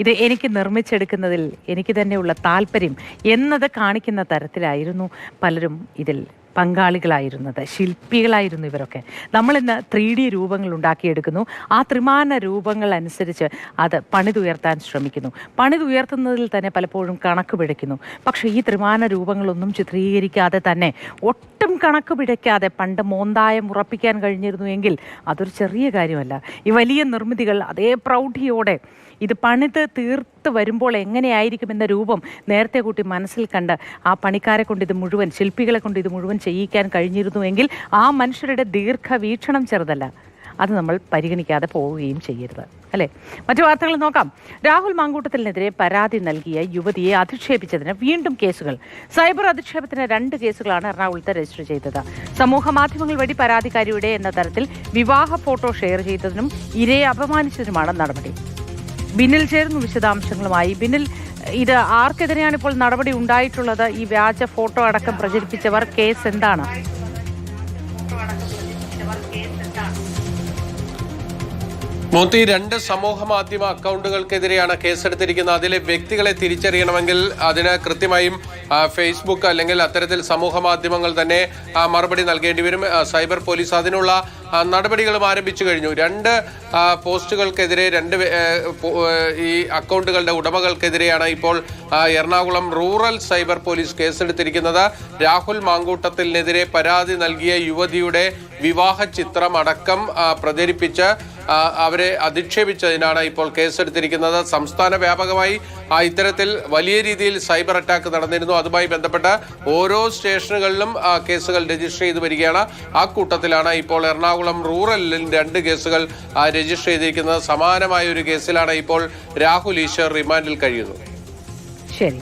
ഇത് എനിക്ക് നിർമ്മിച്ചെടുക്കുന്നതിൽ എനിക്ക് തന്നെയുള്ള താല്പര്യം എന്നത് കാണിക്കുന്ന തരത്തിലായിരുന്നു പലരും ഇതിൽ പങ്കാളികളായിരുന്നത് ശില്പികളായിരുന്നു ഇവരൊക്കെ. നമ്മളിന്ന് ത്രീ ഡി രൂപങ്ങൾ ഉണ്ടാക്കിയെടുക്കുന്നു. ആ ത്രിമാന രൂപങ്ങൾ അനുസരിച്ച് അത് പണിതുയർത്താൻ ശ്രമിക്കുന്നു. പണിതുയർത്തുന്നതിൽ തന്നെ പലപ്പോഴും കണക്ക് പിഴയ്ക്കുന്നു പക്ഷേ ഈ ത്രിമാന രൂപങ്ങളൊന്നും ചിത്രീകരിക്കാതെ തന്നെ ഒട്ടും കണക്ക് പിഴയ്ക്കാതെ പണ്ട് മോന്തായം ഉറപ്പിക്കാൻ കഴിഞ്ഞിരുന്നു എങ്കിൽ അതൊരു ചെറിയ കാര്യമല്ല. ഈ വലിയ നിർമ്മിതികൾ അതേ പ്രൗഢിയോടെ ഇത് പണിത് തീർത്ത് വരുമ്പോൾ എങ്ങനെയായിരിക്കും എന്ന രൂപം നേരത്തെ കൂട്ടി മനസ്സിൽ കണ്ട് ആ പണിക്കാരെ കൊണ്ട് ഇത് മുഴുവൻ ശില്പികളെ കൊണ്ട് ഇത് മുഴുവൻ ചെയ്യിക്കാൻ കഴിഞ്ഞിരുന്നുവെങ്കിൽ ആ മനുഷ്യരുടെ ദീർഘവീക്ഷണം ചെറുതല്ല. അത് നമ്മൾ പരിഗണിക്കാതെ പോവുകയും ചെയ്യരുത്. അല്ലേ? മറ്റു വാർത്തകൾ നോക്കാം. രാഹുൽ മാങ്കൂട്ടത്തിനെതിരെ പരാതി നൽകിയ യുവതിയെ അധിക്ഷേപിച്ചതിന് വീണ്ടും കേസുകൾ. സൈബർ അധിക്ഷേപത്തിന് രണ്ട് കേസുകളാണ് എറണാകുളത്ത് രജിസ്റ്റർ ചെയ്തത്. സമൂഹ മാധ്യമങ്ങൾ വഴി പരാതിക്കാരിയുടെ എന്ന തരത്തിൽ വിവാഹ ഫോട്ടോ ഷെയർ ചെയ്തതിനും ഇരയെ അപമാനിച്ചതിനുമാണ് നടപടി. ബിന്നിൽ ചേർന്നു വിശദാംശങ്ങളുമായി. ബിനിൽ ഇത് ആർക്കെതിരെയാണ് ഇപ്പോൾ നടപടി ഉണ്ടായിട്ടുള്ളത്? ഈ വ്യാജ ഫോട്ടോ അടക്കം പ്രചരിപ്പിച്ചവർ കേസ് എന്താണ്? മോത്തി രണ്ട് സമൂഹ മാധ്യമ അക്കൗണ്ടുകൾക്കെതിരെയാണ് കേസെടുത്തിരിക്കുന്നത്. അതിലെ വ്യക്തികളെ തിരിച്ചറിയണമെങ്കിൽ അതിന് കൃത്യമായും ഫേസ്ബുക്ക് അല്ലെങ്കിൽ അത്തരത്തിൽ സമൂഹ മാധ്യമങ്ങൾ തന്നെ മറുപടി നൽകേണ്ടി വരും. സൈബർ പോലീസ് അതിനുള്ള നടപടികളും ആരംഭിച്ചു കഴിഞ്ഞു. രണ്ട് പോസ്റ്റുകൾക്കെതിരെ രണ്ട് ഈ അക്കൗണ്ടുകളുടെ ഉടമകൾക്കെതിരെയാണ് ഇപ്പോൾ എറണാകുളം റൂറൽ സൈബർ പോലീസ് കേസെടുത്തിരിക്കുന്നത്. രാഹുൽ മാങ്കൂട്ടത്തിനെതിരെ പരാതി നൽകിയ യുവതിയുടെ വിവാഹ ചിത്രം അടക്കം പ്രചരിപ്പിച്ച് അവരെ അധിക്ഷേപിച്ചതിനാണ് ഇപ്പോൾ കേസെടുത്തിരിക്കുന്നത്. സംസ്ഥാന വ്യാപകമായി ഇത്തരത്തിൽ വലിയ രീതിയിൽ സൈബർ അറ്റാക്ക് നടന്നിരുന്നു. അതുമായി ബന്ധപ്പെട്ട് ഓരോ സ്റ്റേഷനുകളിലും കേസുകൾ രജിസ്റ്റർ ചെയ്തു വരികയാണ്. ആ കൂട്ടത്തിലാണ് ഇപ്പോൾ എറണാകുളം റൂറലിൽ രണ്ട് കേസുകൾ രജിസ്റ്റർ ചെയ്തിരിക്കുന്നത് സമാനമായ ഒരു കേസിലാണ് ഇപ്പോൾ രാഹുൽ ഈശ്വർ റിമാൻഡിൽ കഴിയുന്നത്. ശരി.